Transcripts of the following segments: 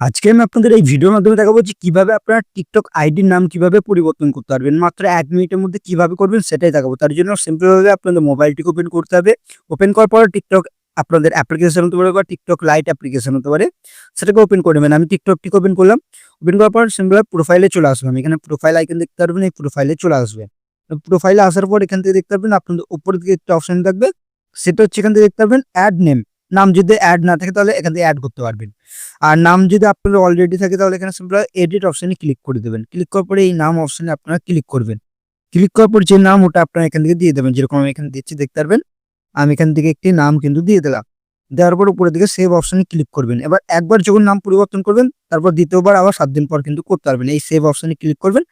আজকে আমি আপনাদের এই ভিডিওর মাধ্যমে দেখাবো যে কীভাবে আপনার টিকটক আইডির নাম কীভাবে পরিবর্তন করতে পারবেন। মাত্র এক মিনিটের মধ্যে কীভাবে করবেন সেটাই দেখাবো। তার জন্য সিম্পলভাবে আপনাদের মোবাইলটিকে ওপেন করতে হবে। ওপেন করার পর টিকটক আপনাদের অ্যাপ্লিকেশন হতে পারে বা টিকটক লাইট অ্যাপ্লিকেশন হতে পারে। সেটাকে ওপেন করে নেবেন। আমি টিকটকটিকে ওপেন করলাম। ওপেন করার পর সিম্পলভাবে প্রোফাইলে চলে আসলাম। এখানে প্রোফাইল আইকন দেখতে পারবেন। এই প্রোফাইলে চলে আসবে। প্রোফাইলে আসার পর এখান থেকে দেখতে পারবেন আপনাদের উপরের দিকে একটা অপশন থাকবে। সেটা হচ্ছে এখান থেকে দেখতে পারবেন অ্যাড নেম নাম যদি অ্যাড না থাকে তাহলে এখান থেকে অ্যাড করতে পারবেন। আর নাম যদি আপনাদের অলরেডি থাকে তাহলে এখানে সিম্পল এডিট অপশনে ক্লিক করে দেবেন। ক্লিক করার পরে এই নাম অপশানে আপনারা ক্লিক করবেন। ক্লিক করার পর যে নাম ওটা আপনারা এখান থেকে দিয়ে দেবেন। যেরকম আমি এখানে দিচ্ছি, দেখতে পারবেন? আমি এখান থেকে একটি নাম কিন্তু দিয়ে দিলাম। দেওয়ার পর উপরের দিকে সেভ অপশনে ক্লিক করবেন। এবার একবার যখন নাম পরিবর্তন করবেন, তারপর দ্বিতীয়বার আবার সাত দিন পর কিন্তু করতে পারবেন। এই সেভ অপশনে ক্লিক করবেন,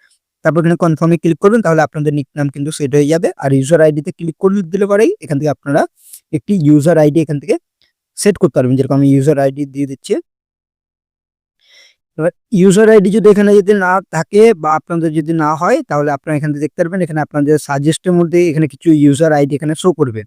তারপর এখানে কনফার্মে ক্লিক করবেন, তাহলে আপনাদের নিক নাম কিন্তু সেট হয়ে যাবে। আর ইউজার আইডিতে ক্লিক করে দিলে পরেই এখান থেকে আপনারা একটি ইউজার আইডি এখান থেকে সেট করতে পারবেন, যেরকম আমি ইউজার আইডি দিয়ে দিচ্ছি। এবার ইউজার আইডি যদি এখানে যদি না থাকে বা আপনাদের যদি না হয়, তাহলে আপনারা এখান থেকে দেখতে পারবেন, এখানে আপনাদের সাজেস্টের মধ্যে এখানে কিছু ইউজার আইডি এখানে শো করবে।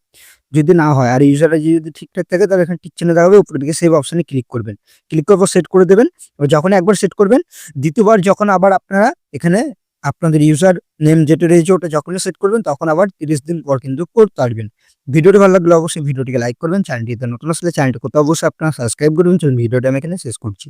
যদি না হয়, আর ইউজার আইডি যদি ঠিকঠাক থাকে, তাহলে এখানে টিক চিহ্ন দেখাবে, উপরের দিকে সেভ অপশানে ক্লিক করবেন। ক্লিক করার পর সেট করে দেবেন। এবার যখন একবার সেট করবেন, দ্বিতীয়বার যখন আবার আপনারা এখানে আপনাদের ইউজার নেম যেটা রয়েছে ওটা যখনই সেট করবেন, তখন আবার তিরিশ দিন পর কিন্তু করতে পারবেন। ভিডিওটি ভালো লাগলে অবশ্যই ভিডিওটিকে লাইক করবেন চ্যানেলটিতে নতুন আসলে চ্যানেলটি কোথাও অবশ্যই আপনারা সাবস্ক্রাইব করবেন। ভিডিওটা আমি এখানে শেষ করছি।